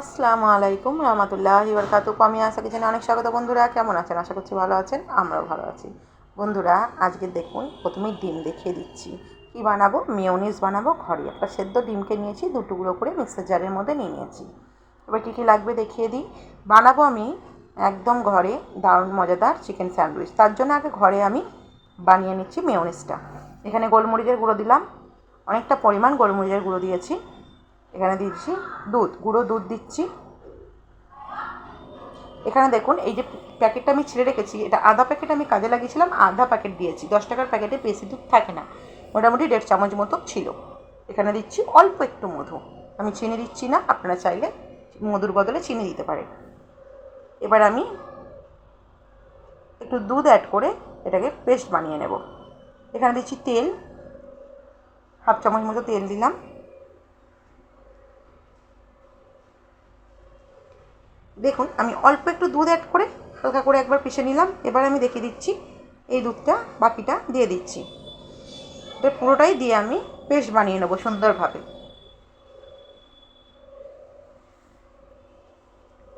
আসসালামু আলাইকুম, রহমতুল্লাহ বরকাতুক আমি আশা কিচেনে অনেক স্বাগত। বন্ধুরা, কেমন আছেন? আশা করছি ভালো আছেন, আমরাও ভালো আছি। বন্ধুরা, আজকে দেখুন প্রথমেই ডিম দেখিয়ে দিচ্ছি। কী বানাবো? মেয়নিজ বানাবো, ঘরে একটা সেদ্ধ ডিমকে নিয়েছি, দু টুকরো করে মিক্সার জারের মধ্যে নিয়ে নিয়েছি। এবার কী কী লাগবে দেখিয়ে দিই। বানাবো আমি একদম ঘরে দারুণ, মজাদার চিকেন স্যান্ডউইচ। তার জন্য আগে ঘরে আমি বানিয়ে নিচ্ছি মেয়নিজটা। এখানে গোলমরিচের গুঁড়ো দিলাম। অনেকটা পরিমাণ গোলমরিচের গুঁড়ো দিয়েছি। এখানে দিচ্ছি দুধ, গুঁড়ো দুধ দিচ্ছি। এখানে দেখুন, এই যে প্যাকেটটা আমি ছিঁড়ে রেখেছি, এটা আধা প্যাকেট আমি কাজে লাগিয়েছিলাম, আধা প্যাকেট দিয়েছি। দশ টাকার প্যাকেটে বেশি দুধ থাকে না, মোটামুটি দেড় চামচ মতো ছিল। এখানে দিচ্ছি অল্প একটু মধু। আমি চিনি দিচ্ছি না, আপনারা চাইলে মধুর বদলে চিনি দিতে পারেন। এবার আমি একটু দুধ অ্যাড করে এটাকে পেস্ট বানিয়ে নেব। এখানে দিচ্ছি তেল, হাফ চামচ মতো তেল দিলাম। দেখুন, আমি অল্প একটু দুধ অ্যাড করে হালকা করে একবার পিষে নিলাম। এবার আমি দেখিয়ে দিচ্ছি, এই দুধটা বাকিটা দিয়ে দিচ্ছি। এটা পুরোটাই দিয়ে আমি পেস্ট বানিয়ে নেব সুন্দরভাবে।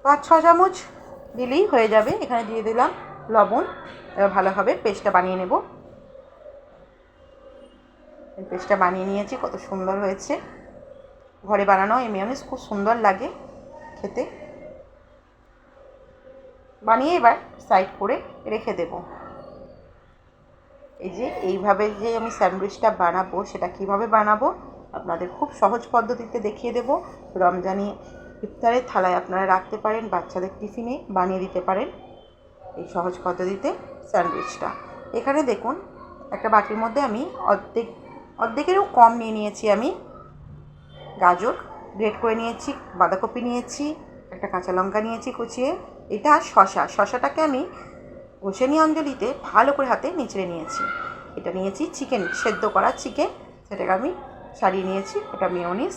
পাঁচ, ছ চামচ দিলেই হয়ে যাবে। এখানে দিয়ে দিলাম লবণ। এবার ভালোভাবে পেস্টটা বানিয়ে নেব। পেস্টটা বানিয়ে নিয়েছি, কত সুন্দর হয়েছে। ঘরে বানানো এই মেয়নিজ খুব সুন্দর লাগে খেতে। বানিয়ে এবার সাইড করে রেখে দেব। এই যে, এইভাবে যে আমি স্যান্ডউইচটা বানাবো, সেটা কীভাবে বানাবো, আপনাদের খুব সহজ পদ্ধতিতে দেখিয়ে দেব। রমজানি ইফতারের থালায় আপনারা রাখতে পারেন, বাচ্চাদের টিফিনে বানিয়ে দিতে পারেন এই সহজ পদ্ধতিতে স্যান্ডউইচটা এখানে দেখুন, একটা বাটির মধ্যে আমি অর্ধেক, অর্ধেকেরও কম নিয়ে নিয়েছি আমি। গাজর গ্রেট করে নিয়েছি, বাঁধাকপি নিয়েছি, একটা কাঁচা লঙ্কা নিয়েছি কুচিয়ে। এটা শশা। শশাটাকে আমি ঘষেনি অঞ্জলিতে ভালো করে হাতে নিচড়ে নিয়েছি। এটা নিয়েছি চিকেন, সেদ্ধ করা চিকেন। সেটাকে আমি সারিয়ে নিয়েছি, এটা মিওনিস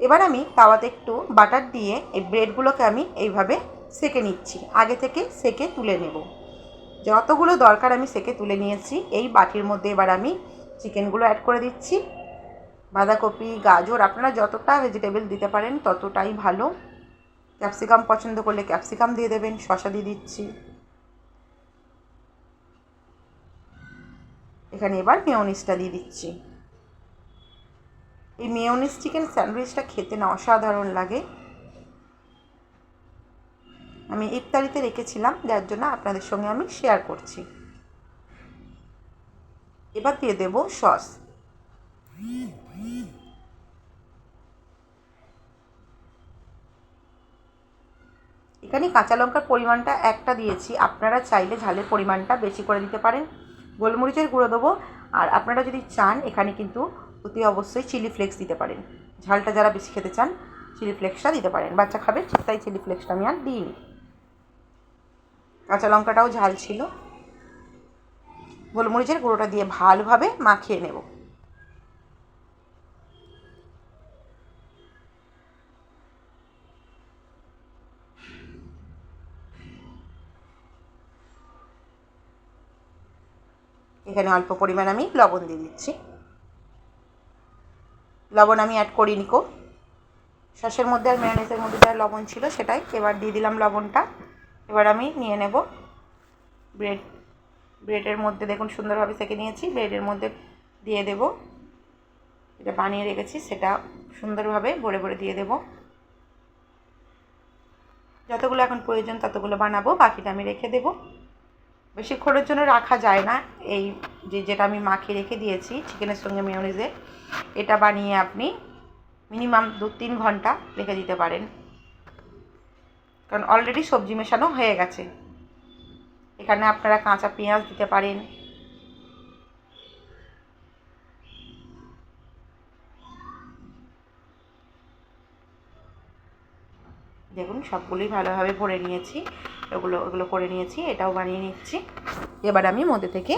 এবার আমি তাওয়াতে একটু বাটার দিয়ে এই ব্রেডগুলোকে আমি এইভাবে সেকে নিচ্ছি। আগে থেকে সেকে তুলে নেব। যতগুলো দরকার আমি সেকে তুলে নিয়েছি, এই বাটির মধ্যে এবার আমি চিকেনগুলো অ্যাড করে দিচ্ছি। বাঁধাকপি, গাজর, আপনারা যতটা ভেজিটেবল দিতে পারেন ততটাই ভালো। ক্যাপসিকাম পছন্দ করলে ক্যাপসিকাম দিয়ে দেবেন, শশা দিয়ে দিচ্ছি। এখানে এবার মেয়নিসটা দিয়ে দিচ্ছি। এই মেয়নিস চিকেন স্যান্ডউইচটা খেতে না অসাধারণ লাগে। আমি ইফতারিতে রেখেছিলাম, যার জন্য আপনাদের সঙ্গে আমি শেয়ার করছি। এবার দিয়ে দেবো সস। এখানে কাঁচা লঙ্কার পরিমাণটা একটা দিয়েছি। আপনারা চাইলে ঝালের পরিমাণটা বেশি করে দিতে পারেন। গোলমরিচের গুঁড়ো দেবো। আর আপনারা যদি চান, এখানে কিন্তু অতি অবশ্যই চিলি ফ্লেক্স দিতে পারেন। ঝালটা যারা বেশি খেতে চান, চিলি ফ্লেক্সটা দিতে পারেন। বাচ্চা খাবে, তাই চিলি ফ্লেক্সটা আমি আর দিইনি। কাঁচা লঙ্কাটাও ঝাল ছিল। গোলমরিচের গুঁড়োটা দিয়ে ভালোভাবে মাখিয়ে নেব। এখানে অল্প পরিমাণ আমি লবণ দিয়ে দিচ্ছি। লবণ আমি অ্যাড করিনি কো। সসের মধ্যে আর মেয়নিজের মধ্যে যা লবণ ছিল সেটাই। এবার দিয়ে দিলাম লবণটা। এবার আমি নিয়ে নেব ব্রেড ব্রেডের মধ্যে দেখুন সুন্দরভাবে সেঁকে নিয়েছি। ব্রেডের মধ্যে দিয়ে দেব। এটা বানিয়ে রেখেছি, সেটা সুন্দরভাবে ভরে ভরে দিয়ে দেব। যতগুলো এখন প্রয়োজন ততগুলো বানাবো, বাকিটা আমি রেখে দেবো। বেশিক্ষণের জন্য রাখা যায় না। এই যে যেটা আমি মাখিয়ে রেখে দিয়েছি, চিকেনের সঙ্গে মেয়নিজে এটা বানিয়ে আপনি মিনিমাম দু তিন ঘণ্টা রেখে দিতে পারেন। কারণ অলরেডি সবজি মেশানো হয়ে গেছে। এখানে আপনারা কাঁচা পেঁয়াজ দিতে পারেন। দেখুন, সবগুলোই ভালোভাবে ভরে নিয়েছি। এগুলো ওগুলো করে নিয়েছি, এটাও বানিয়ে নিচ্ছি। এবার আমি মধ্যে থেকে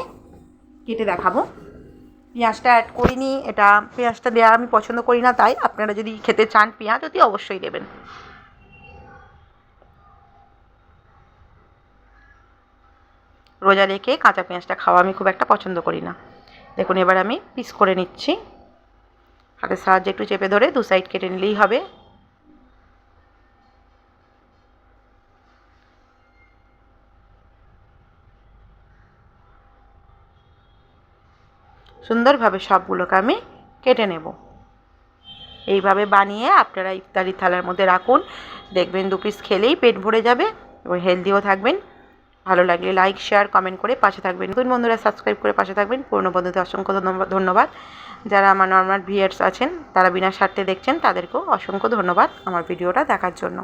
কেটে দেখাবো। পেঁয়াজটা অ্যাড করিনি, এটা পেঁয়াজটা দেওয়া আমি পছন্দ করি না, তাই আপনারা যদি খেতে চান পেঁয়াজ, অতি অবশ্যই দেবেন। রোজা রেখে কাঁচা পেঁয়াজটা খাওয়া আমি খুব একটা পছন্দ করি না। দেখুন, এবার আমি পিস করে নিচ্ছি। হাতের সাহায্যে একটু চেপে ধরে দু সাইড কেটে নিলেই হবে। সুন্দরভাবে সবগুলোকে আমি কেটে নেব। এইভাবে বানিয়ে আপনারা ইফতারি থালার মধ্যে রাখুন। দেখবেন দু পিস খেলেই পেট ভরে যাবে এবং হেলদিও থাকবেন। ভালো লাগলে লাইক শেয়ার কমেন্ট করে পাশে থাকবেন। নতুন বন্ধুরা সাবস্ক্রাইব করে পাশে থাকবেন। পুরনো বন্ধুদের অসংখ্য ধন্যবাদ যারা আমার নর্মাল ভিয়ার্স আছেন, তারা বিনা স্বার্থে দেখছেন, তাদেরকেও অসংখ্য ধন্যবাদ আমার ভিডিওটা দেখার জন্য।